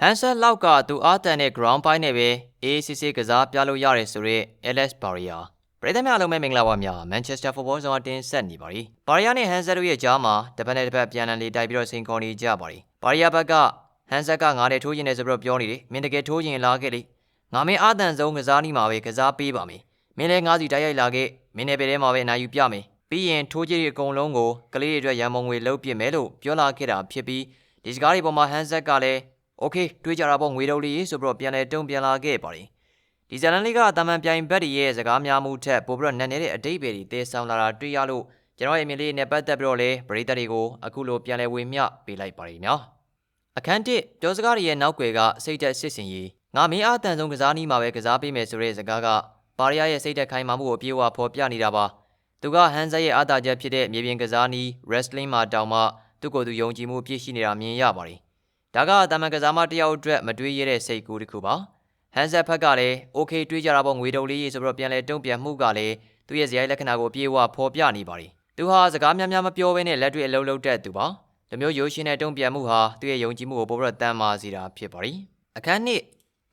ဟန်ဆန်လောက်ကသူအားတန်တဲ့ ground ပိုင်းနဲ့ပဲအေးစစ်စစ်ကစားပြလို့ရတယ်ဆိုတော့ LS Barrier ပရိသတ်များအားလုံးပဲမင်္ဂလာပါများ Manchester Football Zone အတင်းဆက်နေပါပြီ။ Barrier နဲ့ Hansa တို့ရဲ့ကြားမှာတစ်ပတ်နဲ့တစ်ပတ်ပြန်လည်လေးတိုက်ပြီးတော့စိန်ခေါ်နေကြပါပြီ။ Barrier ဘက်က Hansa ကငါနဲ့ထိုးရင်လည်းဆိုပြီးတော့ပြောနေတယ်။မင်းတကယ်ထိုးရင်လာခဲ့လေ။ငါမင်းအားတန်ဆုံးကစားနီးမှာပဲကစားပေးပါမယ်။မင်းလည်းငါးစီတိုက်ရိုက်လာခဲ့။မင်းနဲ့ပဲထဲမှာပဲနိုင်ယူပြမယ်။ပြီးရင်ထိုးကြီးတွေအကုန်လုံးကိုကလေးတွေအတွက်ရန်မုံငွေလှုပ်ပစ်မယ်လို့ပြောလာခဲ့တာဖြစ်ပြီးဒီစကားတွေပေါ်မှာ Hansa ကလည်း โอเคတွေးကြတာပေါ့ငွေတုပ်လေးဆိုပြီးတော့ပြန်လဲတုံပြန်လာခဲ့ပါတယ်ဒီဇလန်လေးကတာမန်ပြိုင်ဘက်တွေရဲ့စကားများမှုထက်ပိုပြီးတော့နက်နေတဲ့အတိတ်ပဲတွေတည်ဆောင်လာတာတွေ့ရလို့ကျွန်တော်ရဲ့အမြင်လေးနဲ့ပတ်သက်ပြီးတော့လဲပရိသတ်တွေကိုအခုလိုပြန်လဲဝေမျှပေးလိုက်ပါတယ်များအခန်းတစ်ပြောစကားတွေရဲ့နောက်ွယ်ကစိတ်သက်စစ်စင်ရေးငါမင်းအားတန်ဆုံးကစားနည်းမှာပဲကစားပေးမယ်ဆိုတဲ့စကားကပါရီးယားရဲ့စိတ်သက်ခိုင်မာမှုကိုပြေဝဖော်ပြနေတာပါသူကဟန်ဇက်ရဲ့အားသာချက်ဖြစ်တဲ့မြေပြင်ကစားနည်း wrestling မှာတောင်မှသူ့ကိုယ်သူယုံကြည်မှုပြည့်ရှိနေတာမြင်ရပါတယ် ဒါကတာမန်ကစားမတယောက်အတွက်မတွေးရတဲ့စိတ်ကူးတစ်ခုပါဟန်ဆက်ဖက်ကလည်း okay တွေးကြတာပေါ့ငွေတုပ်လေးရေးဆိုပြီးတော့ပြန်လဲတုံ့ပြန်မှုကလည်းသူ့ရဲ့ဇယိုင်းလက္ခဏာကိုပြေဝဖော်ပြနေပါတယ်သူဟာစကားများများမပြောဘဲနဲ့လက်တွေ့အလုံးလုံးတဲ့သူပါဒီမျိုးရိုးရှင်းတဲ့တုံ့ပြန်မှုဟာသူ့ရဲ့ယုံကြည်မှုကိုပိုပြီးတော့တန်မာစေတာဖြစ်ပါတယ်အခန်းနှစ်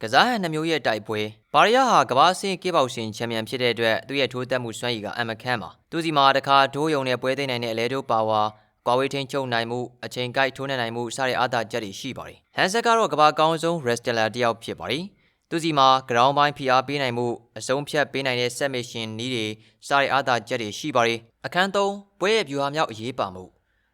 ကစားဟန်နှမျိုးရဲ့တိုက်ပွဲဘာရီယာဟာကမ္ဘာ့ဆင့်ကေးပေါရှင်ချန်ပီယံဖြစ်တဲ့အတွက်သူ့ရဲ့ထိုးတက်မှုစွမ်းရည်ကအမခန်းပါသူစီမှာတခါဒိုးယုံနဲ့ပွဲသိမ်းနိုင်တဲ့အလဲဒိုးပါဝါ ကွာဝေးထင်းချုပ်နိုင်မှုအချိန်ကိုက်ထိုးနှက်နိုင်မှုစတဲ့အားသာချက်တွေရှိပါတယ်။ဟန်ဆက်ကတော့ကမ္ဘာကောင်းဆုံး wrestler တစ်ယောက်ဖြစ်ပါတယ်။သူစီမှာ ground ပိုင်းဖိအားပေးနိုင်မှုအဆုံးဖြတ်ပေးနိုင်တဲ့ submission နည်းတွေစတဲ့အားသာချက်တွေရှိပါတယ်။အခန်း၃ပွဲရဲ့ view ဟာမြောက်အရေးပါမှု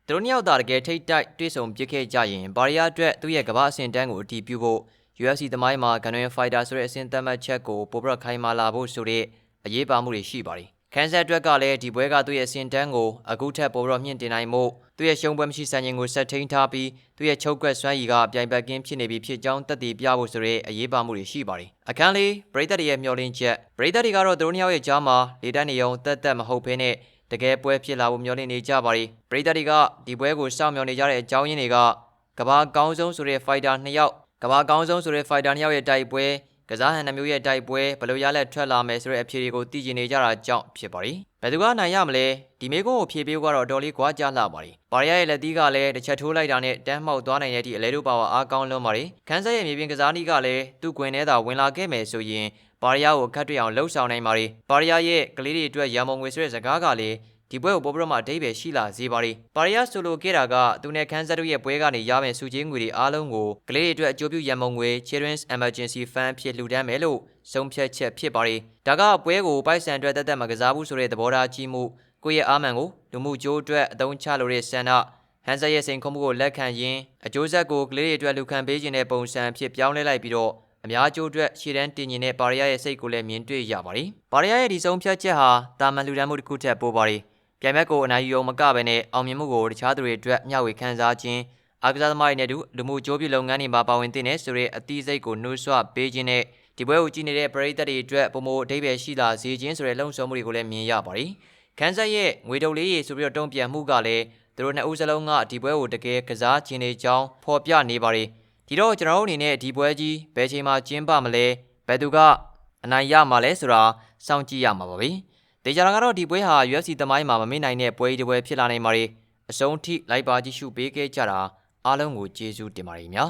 သူတို့နှစ်ယောက်သာတကယ်ထိတ်တိုက်တွေ့ဆုံပြစ်ခဲ့ကြရင်ဘာရီယာအတွက်သူ့ရဲ့ကမ္ဘာအဆင့်တန်းကိုအတီးပြုဖို့ UFC သမိုင်းမှာကန်နွေဖိုက်တာဆိုတဲ့အဆင့်သတ်မှတ်ချက်ကိုပိုပြီးခိုင်မာလာဖို့ဆိုတဲ့အရေးပါမှုတွေရှိပါတယ်။ ခန်းဆက်အတွက်ကလည်းဒီပွဲကသူ့ရဲ့စင်တန်းကိုအခုထက်ပိုပြီးမြင့်တင်နိုင်မှုသူ့ရဲ့ရှုံးပွဲမရှိစံချိန်ကိုဆက်ထိန်ထားပြီးသူ့ရဲ့ချုပ်ကွက်စွမ်းရည်ကအပြိုင်ဘက်ကင်းဖြစ်နေပြီဖြစ်ကြောင်းတက်တည်ပြဖို့ဆိုတဲ့အရေးပါမှုတွေရှိပါတယ်အခန်းလေးပရိသတ်တွေရဲ့မျှော်လင့်ချက်ပရိသတ်တွေကတော့သူတို့နှစ်ယောက်ရဲ့ကြားမှာလေတန်းနေုံတက်တက်မဟုတ်ဘဲနဲ့တကယ်ပွဲဖြစ်လာဖို့မျှော်လင့်နေကြပါတယ်ပရိသတ်တွေကဒီပွဲကိုစောင့်မျှော်နေကြတဲ့အကြောင်းရင်းတွေကကဘာကောင်းဆုံးဆိုတဲ့ဖိုက်တာနှစ်ယောက်ကဘာကောင်းဆုံးဆိုတဲ့ဖိုက်တာနှစ်ယောက်ရဲ့တိုက်ပွဲ ကစားဟန်နှမျိုးရဲ့တိုက်ပွဲဘယ်လိုရလက်ထွက်လာမယ်ဆိုတဲ့အဖြေတွေကိုသိကျင်နေကြတာကြောင့်ဖြစ်ပါရီဘယ်သူကနိုင်ရမလဲဒီမေကုန်းကိုဖြေပေးကတော့တော်လေးကွာကြလှပါရီပါရီယာရဲ့လက်သီးကလည်းတစ်ချက်ထိုးလိုက်တာနဲ့တန်းမှောက်သွားနိုင်တဲ့အထိအလဲတို့ပါဝါအားကောင်းလွန်းပါရီခန်းဆက်ရဲ့မြေပြင်ကစားနည်းကလည်းသူ့ကွင်းထဲသာဝင်လာခဲ့မယ်ဆိုရင်ပါရီယာကိုခတ်တွေ့အောင်လှုပ်ဆောင်နိုင်ပါရီပါရီယာရဲ့ကလေးတွေအတွက်ရံမုံငွေဆိုတဲ့စကားကလည်း ဒီပွဲကိုပိုပြီးတော့မှအတိတ်ပဲရှိလာစေပါရီပါရီယာဆိုလိုခဲ့တာကသူနဲ့ခန်းဆက်တို့ရဲ့ပွဲကနေရမယ့်စုချင်းငွေတွေအားလုံးကိုကလေးတွေအတွက်အကျိုးပြုရန်မုံငွေ Children's Emergency Fund ဖြစ်လှူဒန်းမယ်လို့ဆုံးဖြတ်ချက်ဖြစ်ပါရီဒါကပွဲကိုပိုက်ဆံအတွက်တက်တက်မကစားဘူးဆိုတဲ့သဘောထားကြီးမှုကိုယ့်ရဲ့အားမှန်ကိုလူမှုကြိုးအတွက်အသုံးချလိုတဲ့ဆန္ဒဟန်ဆာရဲ့စိန်ခုံမှုကိုလက်ခံရင်းအကျိုးဆက်ကိုကလေးတွေအတွက်လူခံပေးခြင်းတဲ့ပုံစံဖြစ်ပြောင်းလဲလိုက်ပြီးတော့အများကျိုးအတွက်ရှေ့တန်းတင်ကျင်တဲ့ပါရီယာရဲ့စိတ်ကိုလည်းမြင်တွေ့ရပါတယ်။ပါရီယာရဲ့ဒီဆုံးဖြတ်ချက်ဟာတာမန်လူဒန်းမှုတစ်ခုထက်ပိုပါတယ် ပြိုင်ဘက်ကိုအနိုင်ယူအောင်မကဘဲနဲ့အောင်မြင်မှုကိုတခြားသူတွေအတွက်မျှဝေခံစားခြင်းအားကစားသမားတွေနဲ့တူလူမှုကြိုးပြလုပ်ငန်းတွေမှာပါဝင်သင့်တဲ့ဆိုတဲ့အသီးစိတ်ကိုနှိုးဆွပေးခြင်းနဲ့ဒီပွဲကိုကြည့်နေတဲ့ပရိသတ်တွေအတွက်ပုံမအဓိပ္ပာယ်ရှိလာစေခြင်းဆိုတဲ့လုံခြုံမှုတွေကိုလည်းမြင်ရပါတယ်။ခန်းဆက်ရဲ့ငွေတုပ်လေးရေဆိုပြီးတော့တုံ့ပြန်မှုကလည်းသူတို့နှစ်ဦးစလုံးကဒီပွဲကိုတကယ်ကစားခြင်းတွေကြောင်းဖော်ပြနေပါတယ်။ဒီတော့ကျွန်တော်တို့အနေနဲ့ဒီပွဲကြီးဘယ်ချိန်မှကျင်းပမလဲဘယ်သူကအနိုင်ရမှာလဲဆိုတာစောင့်ကြည့်ရမှာပါပဲ။ ဒေဂျာကတော့ဒီပွဲဟာ UFC သမိုင်းမှာမမေ့နိုင်တဲ့ပွဲတစ်ပွဲဖြစ်လာနိုင်ပါတယ်အဆုံးထိလိုက်ပါကြည့်ရှုပေးခဲ့ကြတာအားလုံးကိုကျေးဇူးတင်ပါတယ်များ